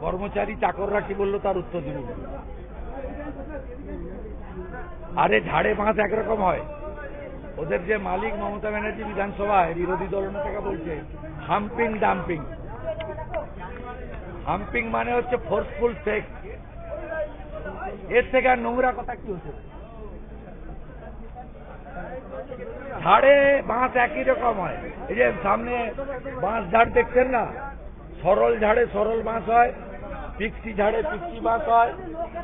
কর্মচারী চাকররা কি বলল তার উত্তর দিব। আরে ঝাড়ে বাঁশ একরকম হয়। ওদের যে মালিক মমতা ব্যানার্জি বিধানসভায়, বিরোধী দল নেতাকে বলছে, হাম্পিং ডাম্পিং। হাম্পিং মানে হচ্ছে ফোর্সফুল সেক্স এর থেকে আর নোংরা কথা কি হচ্ছে? ঝাড়ে বাঁশ একই রকম হয়। এই যে সামনে বাঁশ ঝাড় দেখছেন না? সরল ঝাড়ে সরল বাঁশ হয়। পিক্সি ঝাড়ে পিক্সি বাঁশ হয়,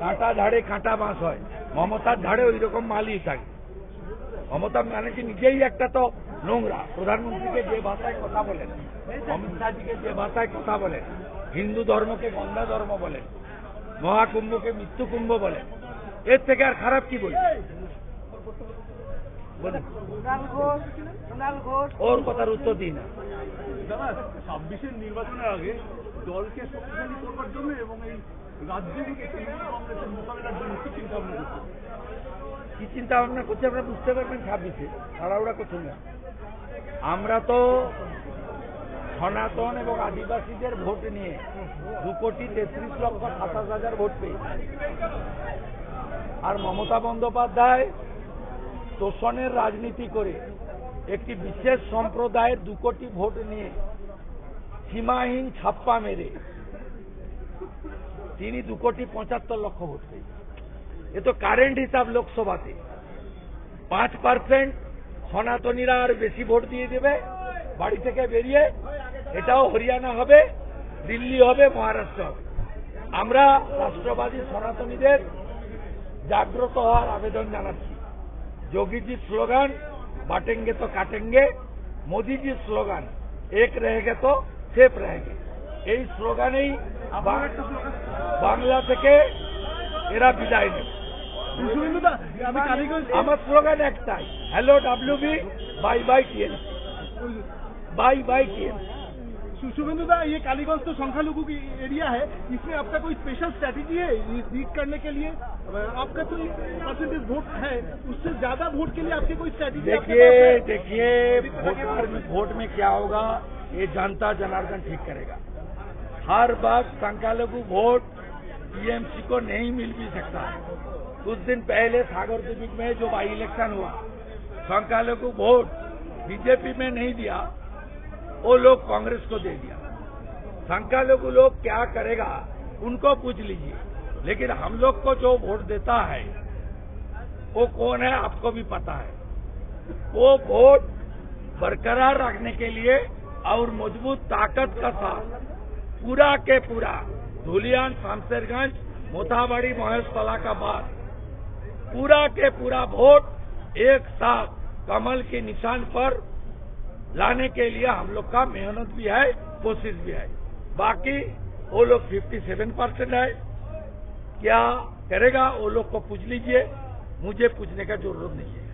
কাঁটা ঝাড়ে কাঁটা বাঁশ হয়। মমতার ঝাড়ে ওই রকম মালই থাকে। মমতা ব্যানার্জি নিজেই একটা তো নোংরা। প্রধানমন্ত্রীকে যে ভাষায় কথা বলেন, অমিত শাহজিকে যে ভাষায় কথা বলেন, হিন্দু ধর্মকে গন্ধা ধর্ম বলেন, মহাকুম্ভকে মৃত্যু কুম্ভ বলেন, এর থেকে আর খারাপ কি বলি। ওর কথার উত্তর দিই না। দাদা ছাব্বিশের নির্বাচনের আগে দলকে শক্তিশালী করবার জন্য এবং এই তৃণমূল কংগ্রেসের মোকাবিলার জন্য কি চিন্তা ভাবনা করছে কি চিন্তা ভাবনা করছে আপনারা বুঝতে পারবেন ছাব্বিশে। তাড়াহুড়া করছেন না। আমরা তো সনাতন এবং আদিবাসীদের ভোট নিয়ে দু কোটি তেত্রিশ লক্ষ সাতাশ হাজার ভোট পেয়েছি। আর মমতা বন্দ্যোপাধ্যায় তোষণের রাজনীতি করে একটি বিশেষ সম্প্রদায়ের দু কোটি ভোট নিয়ে সীমাহীন ছাপ্পা মেরে তিনি দু কোটি পঁচাত্তর লক্ষ ভোট পেয়েছেন। এ তো কারেন্ট হিসাব লোকসভাতে। পাঁচ পার্সেন্ট সনাতনীরা আর বেশি ভোট দিয়ে দেবে, বাড়ি থেকে বেরিয়ে এটাও হরিয়ানা হবে, দিল্লি হবে, মহারাষ্ট্র হবে। আমরা রাষ্ট্রবাদী সনাতনীদের জাগ্রত হওয়ার আবেদন জানাচ্ছি। যোগীজির স্লোগান বাটেঙ্গে তো কাটেঙ্গে মোদিজির স্লোগান এক রেহেগে তো সেফ রেহেগে এই স্লোগানেই বা- বাংলা থেকে এরা বিদায় নেবে শুভেন্দুদা আমি কালীগঞ্জ আমার স্লোগান একটাই hello WB bye bye TN bye bye TM शुभेंदुदा ये कालीगंज तो संख्यालघु की एरिया है इसमें आपका कोई स्पेशल स्ट्रैटेजी है ये लीड करने के लिए आपका तो परसेंटेज वोट है। उससे ज़्यादा वोट के लिए आपकी कोई स्ट्रैटेजी देखिए देखिए वोट में वोट में क्या होगा? ये जनता जनार्दन ठीक करेगा। हर वक्त संख्यालघु वोट टीएमसी को नहीं मिल भी सकता। कुछ दिन पहले सागर द्वीप में जो बाई इलेक्शन हुआ संख्यालघु वोट बीजेपी में नहीं दिया वो लोग कांग्रेस को दे दिया। संख्यालघु लोग क्या करेगा उनको पूछ लीजिए। लेकिन हम लोग को जो वोट देता है, वो कौन है आपको भी पता है। वो वोट बरकरार रखने के लिए और मज़बूत ताकत का साथ, पूरा के पूरा धुलियान शामशेरगंज, मोथाबाड़ी महेश तला का बाद पूरा के पूरा वोट एक साथ कमल के निशान पर लाने के लिए हम लोग का मेहनत भी है, कोशिश भी है। बाकी वो लोग 57 परसेंट है। क्या करेगा? वो लोग को पूछ लीजिए। मुझे पूछने का ज़रूरत नहीं है।